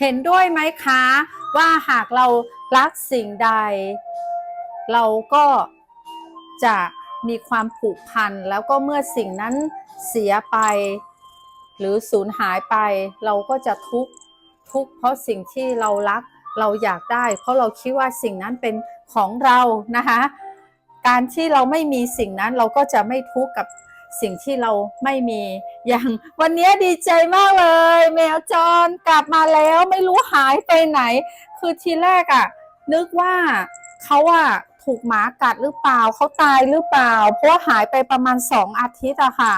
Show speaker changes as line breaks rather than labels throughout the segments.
เห็นด้วยไหมคะ ว่าหากเรารักสิ่งใด เราก็จะมีความผูกพันแล้วก็เมื่อสิ่งนั้นเสียไป หรือสูญหายไป เราก็จะทุกข์ทุกข์เพราะสิ่งที่เรารักเราอยากได้ เพราะเราคิดว่าสิ่งนั้นเป็นของเรานะคะ การที่เราไม่มีสิ่งนั้นเราก็จะไม่ทุกข์กับ สิ่งที่เราไม่มีอย่าง วันนี้ดีใจมากเลย แมวจรกลับมาแล้วไม่รู้หายไปไหน คือทีแรกอะ่ะ นึกว่าเขาอะถูกหมากัดหรือเปล่าเขาตายหรือเปล่า เพราะว่าหายไปประมาณสองอาทิตย์อะค่ะ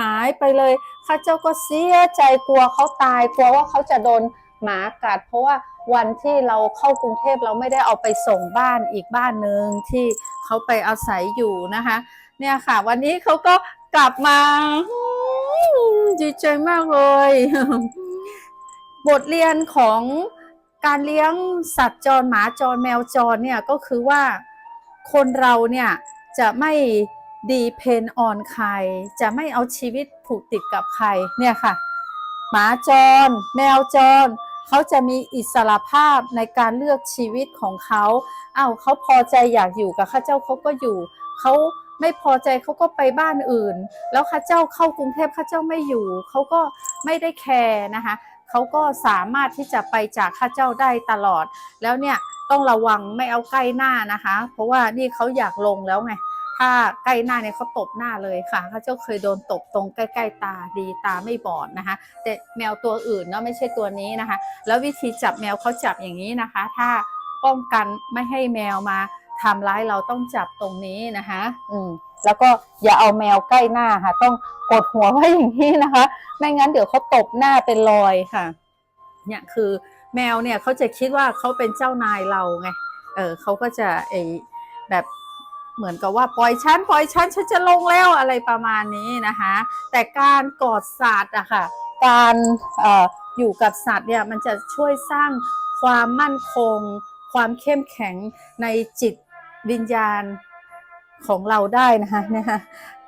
หายไปเลยข้าเจ้าก็เสียใจกลัวเขาตายกลัวว่าเขาจะโดนหมากัด เพราะว่าวันที่เราเข้ากรุงเทพเราไม่ได้เอาไปส่งบ้านอีกบ้านหนึ่งที่เขาไปอาศัยอยู่นะคะ เนี่ยค่ะ วันนี้เขาก็กลับมาดีใจมากเลย บทเรียนของการเลี้ยงสัตว์จรหมาจรแมวจรเนี่ยก็คือว่าคนเราเนี่ยจะไม่ดีเพนออนใคร จะไม่เอาชีวิตผูกติดกับใครเนี่ยค่ะ หมาจร แมวจรเขาจะมีอิสระภาพในการเลือกชีวิตของเขาอ้าวเขาพอใจอยากอยู่กับข้าเจ้าเขาก็อยู่เขา ไม่พอใจเขาก็ไปบ้านอื่น แล้วข้าเจ้าเข้ากรุงเทพข้าเจ้าไม่อยู่เขาก็ไม่ได้แคร์นะคะเขาก็สามารถที่จะไปจากข้าเจ้าได้ตลอด แล้วเนี่ยต้องระวังไม่เอาใกล้หน้านะคะ เพราะว่านี่เขาอยากลงแล้วไงถ้าใกล้หน้าเนี่ยเขาตบหน้าเลยค่ะข้าเจ้าเคยโดนตบตรงใกล้ๆตาดีตาไม่บอดนะคะ แต่แมวตัวอื่นเนาะไม่ใช่ตัวนี้นะคะ แล้ววิธีจับแมวเขาจับอย่างนี้นะคะ ถ้าป้องกันไม่ให้แมวมา ทำร้ายเราต้องจับตรงนี้นะคะ อืมแล้วก็อย่าเอาแมวใกล้หน้าค่ะ ต้องกดหัวไว้อย่างนี้นะคะ ไม่งั้นเดี๋ยวเขาตบหน้าเป็นรอยค่ะ เนี่ยคือแมวเนี่ยเขาจะคิดว่าเขาเป็นเจ้านายเราไง เออเขาก็จะไอแบบเหมือนกับว่าปล่อยฉันปล่อยฉันฉันจะลงแล้วอะไรประมาณนี้นะคะ แต่การกอดสัตว์อะค่ะ การเอ่ออยู่กับสัตว์เนี่ยมันจะช่วยสร้างความมั่นคง ความเข้มแข็งในจิต วิญญาณของเราได้นะคะนะคะ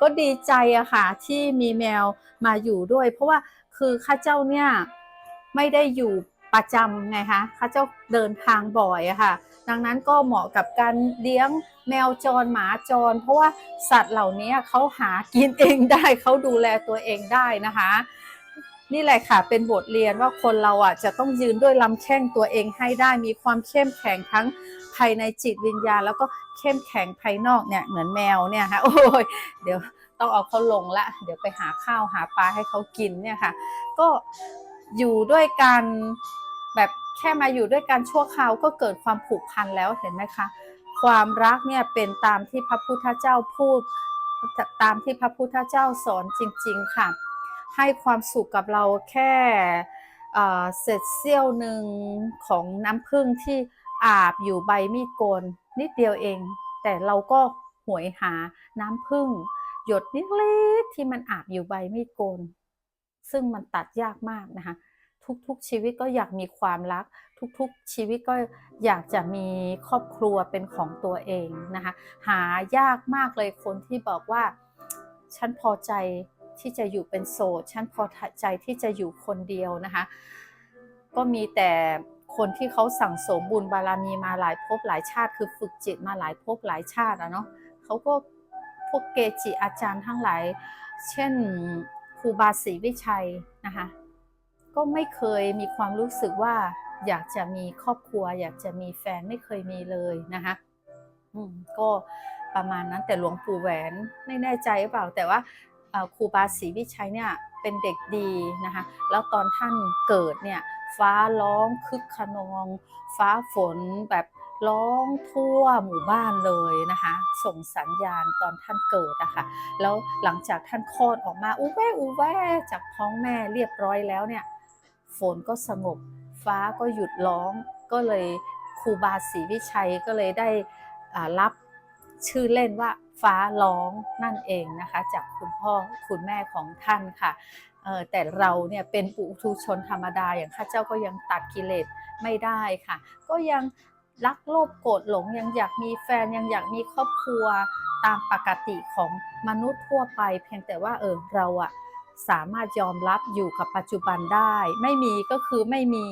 ก็ดีใจอะค่ะที่มีแมวมาอยู่ด้วย เพราะว่าคือข้าเจ้าเนี่ยไม่ได้อยู่ประจำไงคะข้าเจ้าเดินทางบ่อยอะค่ะ ดังนั้นก็เหมาะกับการเลี้ยงแมวจรหมาจร เพราะว่าสัตว์เหล่านี้เขาหากินเองได้เขาดูแลตัวเองได้นะคะ นี่แหละค่ะเป็นบทเรียนว่าคนเราอะจะต้องยืนด้วยลำแข้งตัวเองให้ได้มีความเข้มแข็งทั้ง ภายในจิตวิญญาณ แล้วก็เข้มแข็งภายนอกเนี่ยเหมือนแมวเนี่ยค่ะโอ้ยเดี๋ยวต้องเอาเขาลงละ เดี๋ยวไปหาข้าวหาปลาให้เขากินเนี่ยค่ะ ก็อยู่ด้วยกันแบบแค่มาอยู่ด้วยกันชั่วคราวก็เกิดความผูกพันแล้วเห็นไหมคะความรักเนี่ยเป็นตามที่พระพุทธเจ้าพูดตามที่พระพุทธเจ้าสอนจริง ๆค่ะ ให้ความสุขกับเราแค่เออเศษเสี้ยวหนึ่งของน้ำผึ้งที่ อาบอยู่ใบมีดโกนนิดเดียวเอง แต่เราก็หวยหาน้ำผึ้งหยดนิดเล็กที่มันอาบอยู่ใบมีดโกน ซึ่งมันตัดยากมากนะคะ ทุกๆชีวิตก็อยากมีความรัก ทุกๆชีวิตก็อยากจะมีครอบครัวเป็นของตัวเองนะคะหายากมากเลยคนที่บอกว่าฉันพอใจที่จะอยู่เป็นโสด ฉันพอใจที่จะอยู่คนเดียวนะคะ ก็มีแต่ คนที่เขาสั่งสมบุญบารมีมาหลายภพหลายชาติ คือฝึกจิตมาหลายภพหลายชาติอะเนาะเขาก็พวกเกจิอาจารย์ทั้งหลาย เช่นครูบาศรีวิชัยนะคะก็ไม่เคยมีความรู้สึกว่าอยากจะมีครอบครัว อยากจะมีแฟนไม่เคยมีเลยนะคะอืมก็ประมาณนั้นแต่หลวงปู่แหวนไม่แน่ใจหรือเปล่าแต่ว่า ครูบาศรีวิชัยเนี่ยเป็นเด็กดีนะคะแล้วตอนท่านเกิดเนี่ยฟ้าร้องคึกขนอง ฟ้าฝนแบบร้องทั่วหมู่บ้านเลยนะคะ ส่งสัญญาณตอนท่านเกิดอะค่ะแล้วหลังจากท่านคลอดออกมาอูแวอูแวจากท้องแม่เรียบร้อยแล้วเนี่ยฝนก็สงบ ฟ้าก็หยุดร้องก็เลยครูบาศรีวิชัยก็เลยได้รับ ชื่อเล่นว่าฟ้าร้องนั่นเองนะคะ จากคุณพ่อคุณแม่ของท่านค่ะแต่เราเนี่ยเป็นปุถุชนธรรมดาอย่างข้าเจ้าก็ยังตัดกิเลสไม่ได้ค่ะ ก็ยังรักโลภโกรธหลงยังอยากมีแฟนยังอยากมีครอบครัวตามปกติของมนุษย์ทั่วไป เพียงแต่ว่าเออเราอะสามารถยอมรับอยู่กับปัจจุบันได้ ไม่มีก็คือไม่มี